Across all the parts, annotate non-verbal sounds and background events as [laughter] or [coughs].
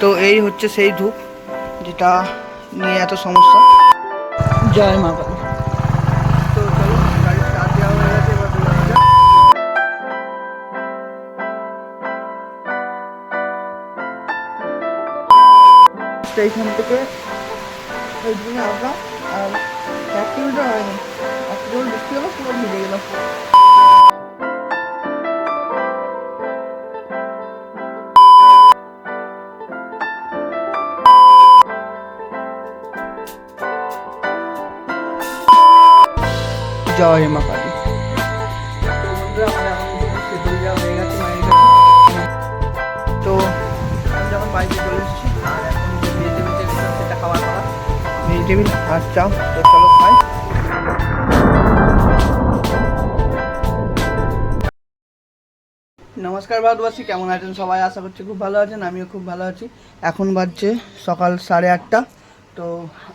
তো এই হচ্ছে সেই ধূপ যেটা নিয়ে এত সমস্যা। জয় মা কালী এইখান থেকে গাড়ি জয় মা কালী তো যাওয়া চাও তো চলো খাই। নমস্কার ভারতবাসী, কেমন আছেন সবাই? আশা করছি খুব ভালো আছেন, আমিও খুব ভালো আছি। এখন বাজছে সকাল সাড়ে আটটা। তো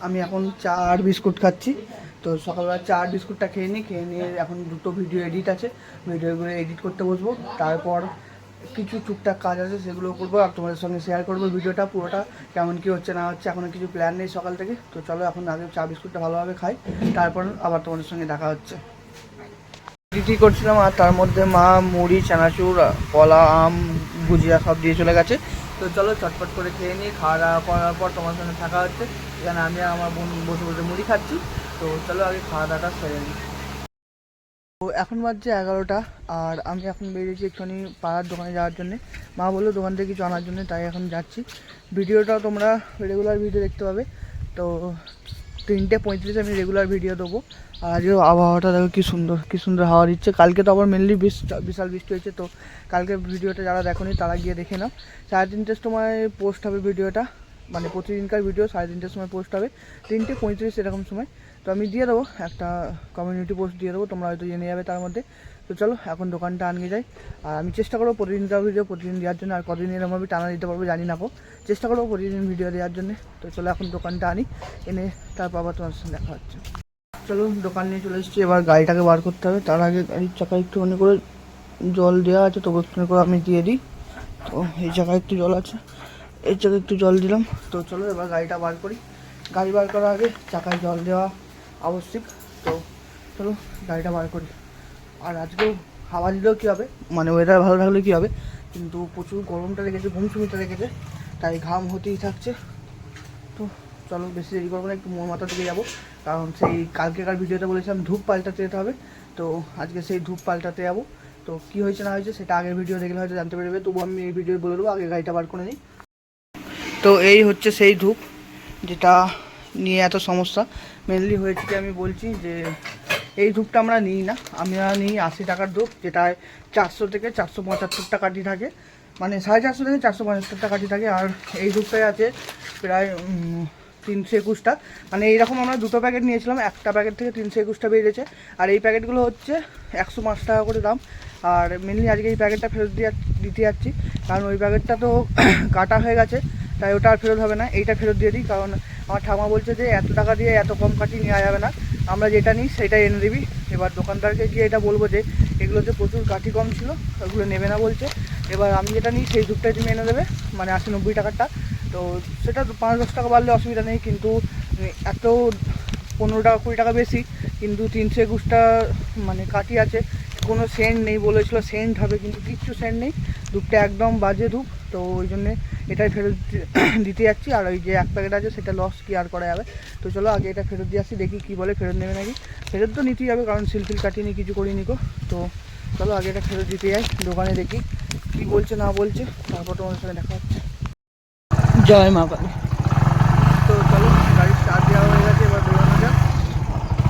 আমি এখন চা আর বিস্কুট খাচ্ছি। তো সকালবেলা চা আর বিস্কুটটা খেয়ে নিই, খেয়ে নিয়ে এখন দুটো ভিডিও এডিট আছে। ভিডিওগুলো এডিট করতে বসবো। তারপর কিছু টুকটাক কাজ আছে, সেগুলো করব আর তোমাদের সঙ্গে শেয়ার করব ভিডিওটা, পুরোটা, কেমন কি হচ্ছে, না হচ্ছে, এখনও কিছু প্ল্যান নেই সকাল থেকে। তো চলো এখন আগে চা, বিস্কুটটা ভালোভাবে খাই, তারপর আবার তোমাদের সঙ্গে দেখা হচ্ছে। রুটি করছিলাম, আর তার মধ্যে মা, মুড়ি, চানাচুর, কলা, আম, গুজিয়া সব দিয়ে চলে গেছে। তো চলো চটপট করে খেয়ে নিই খাওয়া দাওয়া করার পর তোমার সঙ্গে থাকা হচ্ছে। এখানে আমি আমার বোন বসে বসে মুড়ি খাচ্ছি। তো চলো আগে খাওয়া দাওয়াটা সেরে নিই। তো এখন বাজছে এগারোটা আর আমি এখন বেরিয়েছি একটুখানি পাড়ার দোকানে যাওয়ার জন্যে। মা বলল দোকান থেকে কিছু আনার জন্য, তাই এখন যাচ্ছি। ভিডিওটা তোমরা রেগুলার ভিডিও দেখতে পাবে। তো তিনটে পঁয়ত্রিশে আমি রেগুলার ভিডিও দেবো। আর আজকেও আবহাওয়াটা দেখো কী সুন্দর কী সুন্দর হাওয়া দিচ্ছে। কালকে তো আবার মেনলি বিশাল বৃষ্টি হয়েছে, তো কালকে ভিডিওটা যারা দেখোনি তারা গিয়ে দেখে নাও। সাড়ে তিনটের সময় পোস্ট হবে ভিডিওটা মানে প্রতিদিনকার ভিডিও সাড়ে তিনটের সময় পোস্ট হবে। তিনটে পঁয়ত্রিশ এরকম সময়। তো আমি দিয়ে দেবো একটা কমিউনিটি পোস্ট দিয়ে দেবো, তোমরা হয়তো জেনে যাবে তার মধ্যে। তো চলো, এখন দোকানটা আনিয়ে যাই। আর আমি চেষ্টা করব প্রতিদিনকার ভিডিও প্রতিদিন দেওয়ার জন্য, আর কতদিন এরকমভাবে টানা দিতে পারব জানি না কো চেষ্টা করব প্রতিদিন ভিডিও দেওয়ার জন্য। তো চলো, এখন দোকানটা আনি, এনে তারপর আবার তোমার সঙ্গে দেখা হচ্ছে। চলো, দোকান নিয়ে চলে এসেছি। এবার গাড়িটাকে বার করতে হবে। তার আগে গাড়ির চাকা একটুখানি করে জল দেওয়া আছে, তবু একটুখানি করে আমি দিয়ে দিই। তো এই জায়গায় একটু জল আছে। এই জায়গায় একটু জল দিলাম। তো চলো, এবার গাড়িটা বার করি। গাড়ি বার করার আগে চাকায় জল দেওয়া আবশ্যিক। তো চলো, গাড়িটা বার করি। আর আজকেও হাওয়া দিলেও কী হবে? মানে ওয়েদার ভালো থাকলে কী হবে? কিন্তু প্রচুর গরমটা রেখেছে ঘুমসুমিটা রেখেছে তাই ঘাম হতেই থাকছে। তো চলো বেশি দেরি করব না, একটু মোর মাথা থেকে যাব। কারণ সেই কালকেকার ভিডিওতে বলেছিলাম ধূপ পাল্টাতে যেতে হবে। তো আজকে সেই ধূপ পাল্টাতে যাব। তো কী হয়েছে, না হয়েছে, সেটা আগের ভিডিও দেখলে হয়তো জানতে পারবে। তবু আমি এই ভিডিও বলে দেবো, আগে গাড়িটা বার করে নিই। তো এই হচ্ছে সেই ধূপ, যেটা নিয়ে এত সমস্যা। মেনলি হয়েছে কি আমি বলছি যে এই ধূপটা আমরা নিই না। আমরা নিই আশি টাকার ধূপ যেটায় চারশো থেকে চারশো পঁচাত্তরটা কাঠি থাকে। মানে সাড়ে চারশো থেকে চারশো পঁচাত্তরটা কাঠি থাকে। আর এই ধূপটাই আছে প্রায় তিনশো একুশটা। মানে এইরকম আমরা দুটো প্যাকেট নিয়েছিলাম। একটা প্যাকেট থেকে তিনশো একুশটা বেরিয়েছে। আর এই প্যাকেটগুলো হচ্ছে একশো পাঁচ টাকা করে দাম। আর মেনলি আজকে এই প্যাকেটটা ফেরত দিয়ে দিতে যাচ্ছি। কারণ ওই প্যাকেটটা তো [coughs] কাটা হয়ে গেছে। তাই ওটা আর ফেরত হবে না। এইটা ফেরত দিয়ে দিই। কারণ আমার ঠামা বলছে যে, এত টাকা দিয়ে এত কম কাটি নেওয়া যাবে না। আমরা যেটা নিই সেটাই এনে দিবি। এবার দোকানদারকে গিয়ে এটা বলব যে এগুলোতে প্রচুর কাঠি কম ছিল, ওগুলো নেবে না বলছে। এবার আমি যেটা নিই সেই ধূপটাই তুমি এনে দেবে মানে আশি নব্বই টাকারটা। তো সেটা পাঁচ দশ টাকা বাড়লে অসুবিধা নেই, কিন্তু এত পনেরো টাকা, কুড়ি টাকা বেশি, কিন্তু তিনশো একুশটা মানে কাঠি আছে, কোনো সেন্ট নেই বলেছিল, সেন্ট হবে, কিন্তু কিচ্ছু সেন্ট নেই। ধূপটা একদম বাজে ধূপ, তো ওই জন্যে এটাই ফেরত [clears throat] দিতে যাচ্ছি। আর ওই যে এক প্যাকেট আছে, সেটা লস কি আর করা যাবে। তো চলো, আগে এটা ফেরত দিয়ে আসি, দেখি কী বলে ফেরত নেবে নাকি। ফেরত তো নিতেই হবে, কারণ সিলফিল কাটিনি, কিছু করিনি কো তো চলো, আগে এটা ফেরত দিতে যাই, দোকানে দেখি কী বলছে, না বলছে। তারপর তোমাদের সঙ্গে দেখা হচ্ছে। জয় মা কালী। তো চলো, গাড়ি স্টার্ট দেওয়া হয়ে গেছে, এবার বেরোনো যাক।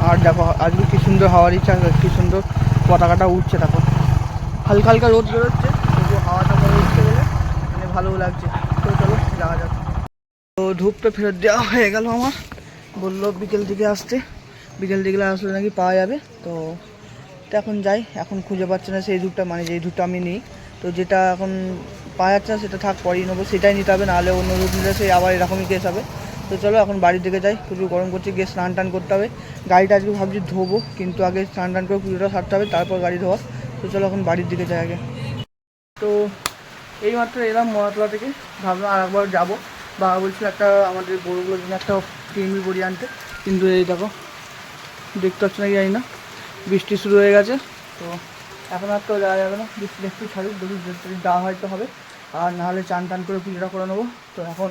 আর দেখো, আজকে কি সুন্দর হাওয়ার ইচ্ছা, কি সুন্দর পতাকাটা উঠছে দেখো। হালকা হালকা রোদ বেরোচ্ছে তবু হাওয়াটা পরে উঠছে বলে মানে ভালোও লাগছে। তো ধূপ তো ফেরত দেওয়া হয়ে গেল আমার। বলল বিকেল দিকে আসতে। বিকেল দিকে আসলে নাকি পাওয়া যাবে। তো তো এখন যাই। এখন খুঁজে পাচ্ছে না সেই ধূপটা মানে যেই ধূপটা আমি নিই। তো যেটা এখন পাওয়া যাচ্ছে না, সেটা থাক, পরেই নেব। সেটাই নিতে হবে, নাহলে অন্য ধূপ নিলে সেই আবার এরকমই কেস হবে। তো চলো, এখন বাড়ির দিকে যাই। পুজো গরম করছে, গিয়ে স্নান টান করতে হবে। গাড়িটা আজকে ভাবছি ধোবো, কিন্তু আগে স্নান টান করে পুজোটা সারতে হবে, তারপর গাড়ি ধোয়া। তো চলো, এখন বাড়ির দিকে যাই আগে। তো এইমাত্র এলাম মহাতলা থেকে। ভাবলাম আর একবার যাব। বাবা বলছিল একটা আমাদের গরুগুলোর জন্য একটা টিমি বড়ি আনতে। কিন্তু এই দেখো, দেখতে পাচ্ছ না জানি না। বৃষ্টি শুরু হয়ে গেছে, তো এখন আর তো যাওয়া যাবে না। বৃষ্টি একটু ছাড়ুক, দেখি যদি হয়তো হবে। আর নাহলে চান টান করে পুজোটা করে নেব। তো এখন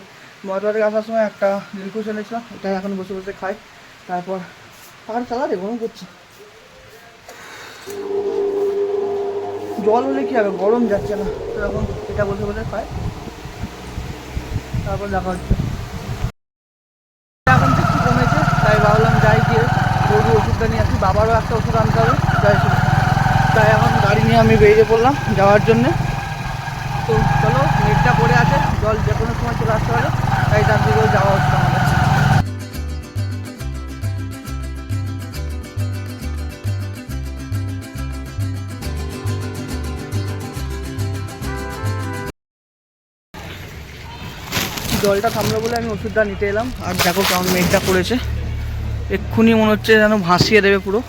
থেকে আসার সময় একটা দিলকুশ এনেছিলাম, এটা এখন বসে বসে খাই। তারপর আর চালা রে গরম করছে। জল হলে কি হবে? গরম যাচ্ছে না। তো এখন এটা বসে বসে খাই। তারপর দেখা হচ্ছে। এখন একটু কমেছে, তাই ভাবলাম যাই গিয়ে গরু ওষুধটা নিয়ে আসি। বাবারও একটা ওষুধ আনতে হবে যাই। তাই এখন গাড়ি নিয়ে আমি বেরিয়ে পড়লাম যাওয়ার জন্যে। তো চলো, নেটটা পড়ে আছে, জল যে কোনো সময় চলে আসতে পারে, তাই তার দিকেও যাওয়া হচ্ছে জলটা থামলো বলে আমি ওষুধটা নিতে এলাম। আর দেখো কেমন মেঘটা পড়েছে এক্ষুনি মনে হচ্ছে যেন ভাসিয়ে দেবে পুরো।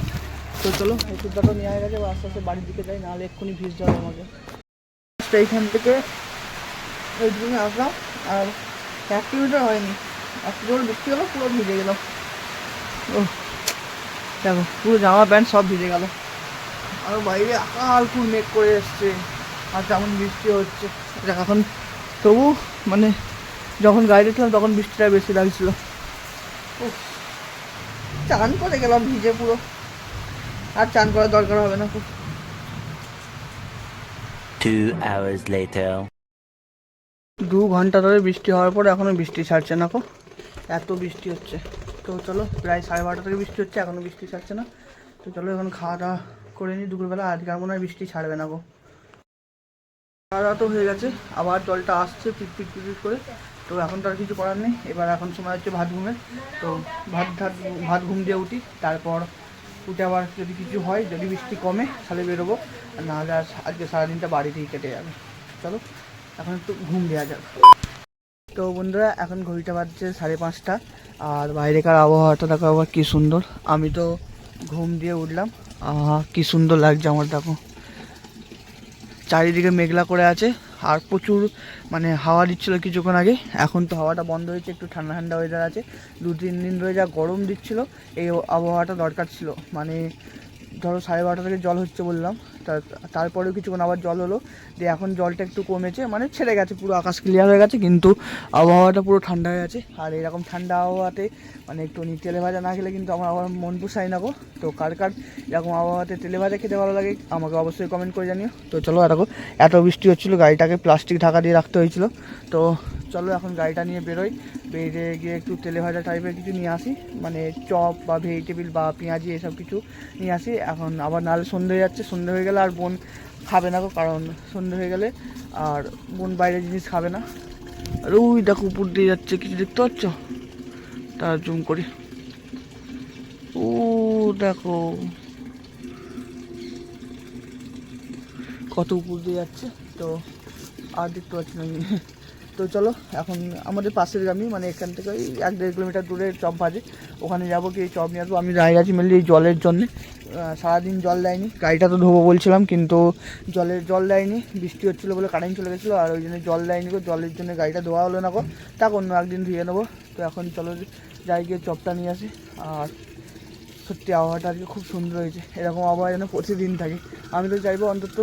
তো চলো, ওষুধটা তো নেওয়া হয়ে গেছে আস্তে আস্তে বাড়ির দিকে যাই, নাহলে এক্ষুনি ভিজ যাবে আমাকে। এইখান থেকে ওইদিকে আসলাম, আর এক কিলোমিটার হয়নি। এক কিলোমিটার বৃষ্টি হলো, পুরো ভিজে গেলাম ও দেখো, পুরো জামা প্যান্ট সব ভিজে গেল। আর বাইরে আকাল ফুল মেঘ করে এসছে, আর তেমন বৃষ্টি হচ্ছে। দেখ, এখন তবু মানে যখন গাড়িতে ছিলাম তখন বৃষ্টিটা বেশি লাগছিল। উফ, চান করে গেলাম ভিজে পুরো। আর চান করার দরকার হবে না খুব। Two hours later. দু ঘণ্টা ধরে বৃষ্টি হওয়ার পর এখনও বৃষ্টি ছাড়ছে না কো। এত বৃষ্টি হচ্ছে। তো চলো প্রায় সাড়ে বারোটা থেকে বৃষ্টি হচ্ছে এখনও বৃষ্টি ছাড়ছে না। তো চলো এখন খাওয়া দাওয়া করে নিই দুপুরবেলা। আজকে আর মনে হয় বৃষ্টি ছাড়বে না গো। খাওয়া দাওয়া তো হয়ে গেছে। আবার জলটা আসছে পিট পিট পিট করে। তো এখন তো আর কিছু করার নেই। এবার এখন সময় হচ্ছে ভাত ঘুমের। তো ভাত ভাত ভাত ঘুম দিয়ে উঠি। তারপর উঠে আবার যদি কিছু হয়, যদি বৃষ্টি কমে, তাহলে বেরোবো। আর নাহলে আর আজকে সারাদিনটা বাড়িতেই কেটে যাবে। চলো, এখন একটু ঘুম দেওয়া যাক। তো বন্ধুরা, এখন ঘড়িটা বাজছে সাড়ে পাঁচটা। আর বাইরেকার আবহাওয়াটা দেখো আবার কী সুন্দর। আমি তো ঘুম দিয়ে উঠলাম। কী সুন্দর লাগছে আমার, দেখো। চারিদিকে মেঘলা করে আছে। আর প্রচুর মানে হাওয়া দিচ্ছিল কিছুক্ষণ আগে। এখন তো হাওয়াটা বন্ধ হয়েছে, একটু ঠান্ডা ঠান্ডা ওয়েদার আছে। দু তিন দিন ধরে যা গরম দিচ্ছিল, এই আবহাওয়াটা দরকার ছিল। মানে ধরো সাড়ে বারোটা থেকে জল হচ্ছে বললাম তারপরেও কিছুক্ষণ আবার জল হলো, দিয়ে এখন জলটা একটু কমেছে মানে ছেড়ে গেছে, পুরো আকাশ ক্লিয়ার হয়ে গেছে, কিন্তু আবহাওয়াটা পুরো ঠান্ডা হয়ে গেছে আর এরকম ঠান্ডা আবহাওয়াতে মানে একটু তেলে ভাজা না খেলে কিন্তু আমার আবার মন পোষায় না গো। তো কার কার এরকম আবহাওয়াতে তেলে ভাজা খেতে ভালো লাগে, আমাকে অবশ্যই কমেন্ট করে জানিও। তো চলো দেখো, এত বৃষ্টি হচ্ছিল, গাড়িটাকে প্লাস্টিক ঢাকা দিয়ে রাখতে হয়েছিল, তো চলো এখন গাড়িটা নিয়ে বেরোই। বেরিয়ে গিয়ে একটু তেলে ভাজা টাইপের কিছু নিয়ে আসি। মানে চপ বা ভেজিটেবিল বা পেঁয়াজি এসব কিছু নিয়ে আসি। এখন আবার নাহলে সন্ধে হয়ে যাচ্ছে, সন্ধে হয়ে গেলে আর বোন খাবে না কারণ সন্ধে হয়ে গেলে আর বোন বাইরের জিনিস খাবে না। আর ওই দেখো উপর দিয়ে যাচ্ছে, কিছু দেখতে পাচ্ছ? তার জুম করি। ও দেখো। কত উপর দিয়ে যাচ্ছে, তো আর দেখতে পাচ্ছি না। তো চলো, এখন আমাদের পাশের গ্রামই মানে এখান থেকে ওই এক দেড় কিলোমিটার দূরে চপ ভাজে ওখানে যাব কি চপ নিয়ে আসব। আমি দাঁড়িয়ে আছি মেনলি জলের জন্যে। সারাদিন জল দেয়নি। গাড়িটা তো ধোবো বলছিলাম, কিন্তু জলের জল দেয়নি। বৃষ্টি হচ্ছিল বলে কারেন্ট চলে গেছিল, আর ওই জন্য জল দেয়নি গো। জলের জন্য গাড়িটা ধোয়া হলো না গো। তাকে, অন্য একদিন ধুয়ে নেব। তো এখন চলো, যাই গিয়ে চপটা নিয়ে আসি। আর সত্যি আবহাওয়াটা আজকে খুব সুন্দর হয়েছে। এরকম আবহাওয়া যেন প্রতিদিন থাকে। আমি তো চাইব অন্তত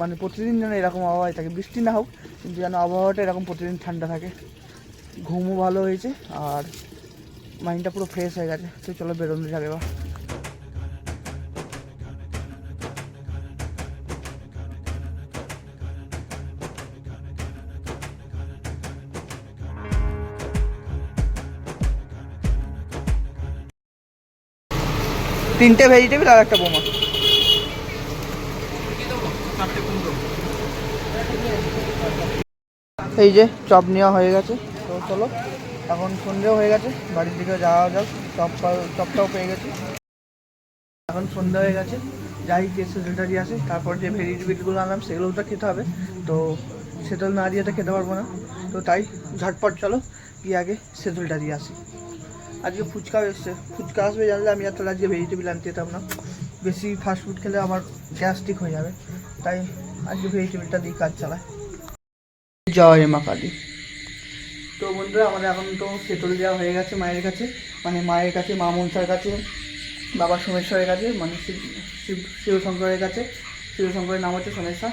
মানে প্রতিদিন যেন এরকম আবহাওয়ায় থাকে। বৃষ্টি না হোক কিন্তু যেন আবহাওয়াটা এরকম প্রতিদিন ঠান্ডা থাকে। ঘুমও ভালো হয়েছে আর মাইন্ডটা পুরো ফ্রেশ হয়ে গেছে। তো চলো বেরোনো যাবে এবার। তিনটে ভেজিটেবিল আর একটা বোমা। এই যে চপ নেওয়া হয়ে গেছে। তো চলো, এখন সন্ধেও হয়ে গেছে, বাড়ির দিকে যাওয়া যাক, চপ চপটাও পেয়ে গেছি। এখন সন্ধ্যা হয়ে গেছে, যাই যে দিয়ে আসি, তারপর যে ভেজিটেবিলগুলো আনলাম, সেগুলোও তো খেতে হবে। তো সেটেল না দিয়ে তো খেতে পারব না। তো তাই, ঝটপট চলো, গিয়ে আগে সেটেলটা দিয়ে আসি। আজকে ফুচকাও এসছে, ফুচকা আসবে জানলে আমি আর তাহলে আজকে ভেজিটেবিল আনতে যেতাম না। বেশি ফাস্ট ফুড খেলে আমার গ্যাস্ট্রিক হয়ে যাবে। তাই আজকে ভেজিটেবিলটা দিয়ে কাজ চালায় জয় মা কালী। তো বন্ধুরা, আমাদের এখন তো সেতল দেওয়া হয়ে গেছে মায়ের কাছে। মানে মায়ের কাছে, মা মনসার কাছে, বাবা সোমেশ্বরের কাছে মানে শিব শিব, শিবশঙ্করের কাছে। শিবশঙ্করের নাম হচ্ছে সোমেশ্বর।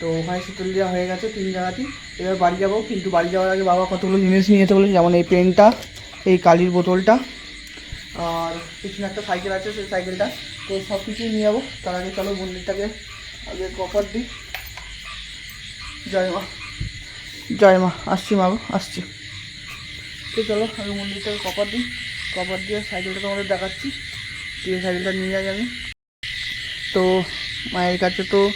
তো ওখানে শীতল দেওয়া হয়ে গেছে তিন জায়গাতেই। এবার বাড়ি যাব, কিন্তু বাড়ি যাওয়ার আগে বাবা কতগুলো জিনিস নিয়ে যেতে বলেছে, যেমন এই পেনটা, এই কালির বোতলটা, আর পিছনে একটা সাইকেল আছে, সেই সাইকেলটা। তো সব কিছুই নিয়ে যাব। তার আগে চলো মন্দিরটাকে আগে কপার দিই। জয় মা। জয় মা, আসছি মা আসছি। তো চলো, আমি মন্দিরটাকে কপার দিই। কপার দিয়ে সাইকেলটা তোমাদের দেখাচ্ছি। দিয়ে সাইকেলটা নিয়ে যাই আমি। তো মায়ের কাছে তো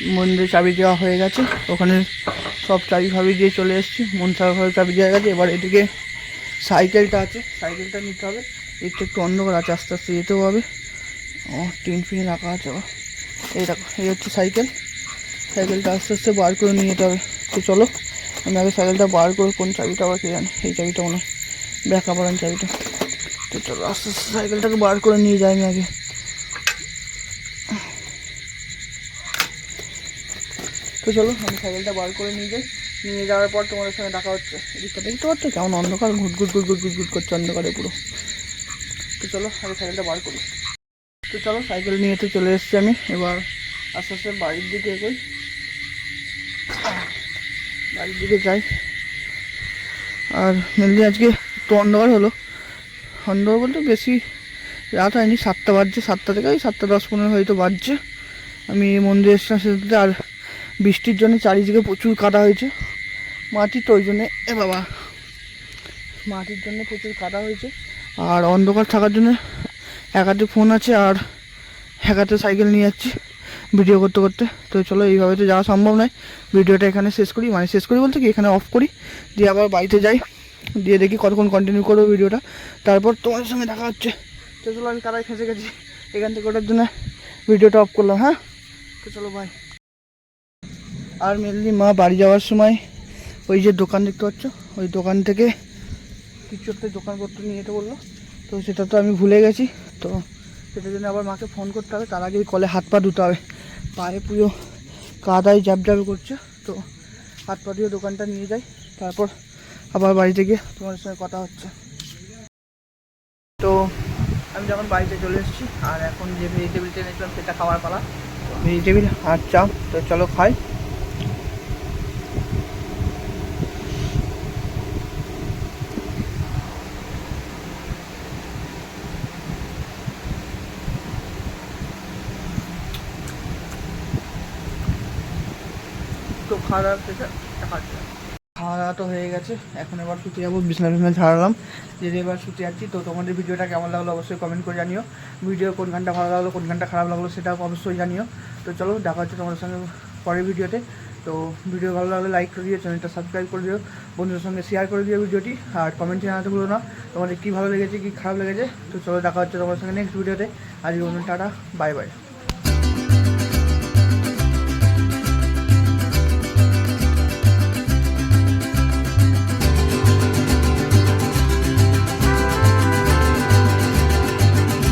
মন্দিরে চাবি দেওয়া হয়ে গেছে। ওখানে সব চাবি ফাবি দিয়ে চলে এসেছি। মনসার ঘরে চাবি দেওয়া গেছে। এবার এদিকে সাইকেলটা আছে। সাইকেলটা নিতে হবে। একটু একটু অন্ধকার আছে, আস্তে আস্তে যেতেও হবে। ও, টিন ফিন রাখা আছে আবার। এই দেখো, এই হচ্ছে সাইকেল। সাইকেলটা আস্তে আস্তে বার করে নিয়ে যেতে হবে। তো চলো। আমি আগে সাইকেলটা বার করে কোন চাবিটা আবার কে জানি? এই চাবিটা মনে হয় ব্যাকা পড়ান চাবিটা। তো চলো আস্তে আস্তে সাইকেলটাকে বার করে নিয়ে যাই আমি আগে। তো চলো, আমি সাইকেলটা বার করে নিয়ে যাই। নিয়ে যাওয়ার পর তোমাদের সঙ্গে দেখা হচ্ছে। এদিকটা দেখতে পাচ্ছ? কেমন অন্ধকার, ঘুট ঘুট ঘুট ঘুট ঘুট ঘুট করছে অন্ধকারে পুরো। তো চলো আমি সাইকেলটা বার করি। তো চলো, সাইকেল নিয়ে তো চলে এসেছি আমি। এবার আস্তে আস্তে বাড়ির দিকে এগোই। বাড়ির দিকে যাই। আর মেনলি আজকে একটু অন্ধকার হলো। অন্ধকার বলতে বেশি রাত হয়নি, সাতটা বাজছে, সাতটা থেকে ওই সাতটা দশ পনেরো হয়তো বাজছে। আমি মন্দিরে এসেছিলাম সেটাতে, আর বৃষ্টির জন্য চারিদিকে প্রচুর কাদা হয়েছে। মাটি তো ওই জন্যে, এ বাবা। মাটির জন্য প্রচুর কাদা হয়েছে। আর অন্ধকার থাকার জন্য এক হাতে ফোন আছে, আর এক হাতে সাইকেল নিয়ে যাচ্ছি। ভিডিও করতে করতে। তো চলো এইভাবে তো যাওয়া সম্ভব নয়। ভিডিওটা এখানে শেষ করি। মানে শেষ করি বলতে কি, এখানে অফ করি। দিয়ে আবার বাড়িতে যাই। দিয়ে দেখি কতক্ষণ কন্টিনিউ করব ভিডিওটা। তারপর তোমাদের সঙ্গে দেখা হচ্ছে। তো চলো আমি কারাই ফেসে গেছি। এখান থেকে ওটার জন্য ভিডিওটা অফ করলাম হ্যাঁ? তো চলো ভাই আর মেনলি মা বাড়ি যাওয়ার সময় ওই যে দোকান দেখতে পাচ্ছ, ওই দোকান থেকে কিছু একটা দোকানপত্র নিয়ে যেতে বলল। তো সেটা তো আমি ভুলে গেছি। তো সেটার জন্য আবার মাকে ফোন করতে হবে। তার আগে কলে হাত পা ধুতে হবে। পায়ে পুরো কাদায় জ্যাব জ্যাব করছে। তো হাত পা দিয়ে দোকানটা নিয়ে যাই। তারপর আবার বাড়িতে গিয়ে তোমাদের সঙ্গে কথা হচ্ছে। তো আমি যখন বাড়িতে চলে এসেছি, আর এখন যে ভেজিটেবিলটা এনেছিলাম, সেটা খাওয়ার পালা। ভেজিটেবিল আর চা তো চলো খাই। খাওয়া দাওয়া শেষে দেখা হচ্ছে। খাওয়া দাওয়া তো হয়ে গেছে। এখন এবার শুতে যাব, বিছনা বিছনা ঝাড়লাম। যে এবার শুতে যাচ্ছি তো তোমাদের ভিডিওটা কেমন লাগল অবশ্যই কমেন্ট করে জানিও। ভিডিও কোন গানটা ভালো লাগল, কোন গানটা খারাপ লাগল সেটাও অবশ্যই জানিও। তো চলো, দেখা হচ্ছে তোমাদের সঙ্গে পরের ভিডিওতে। তো ভিডিও ভালো লাগলে লাইক করে দিও, চ্যানেলটা সাবস্ক্রাইব করে দিও, বন্ধুদের সঙ্গে শেয়ার করে দিও ভিডিওটি। আর কমেন্টে জানাতে ভুলো না, তোমাদের কী ভালো লেগেছে, কী খারাপ লেগেছে। তো চলো, দেখা হচ্ছে তোমাদের সঙ্গে নেক্সট ভিডিওতে। আজকে টাটা বাই বাই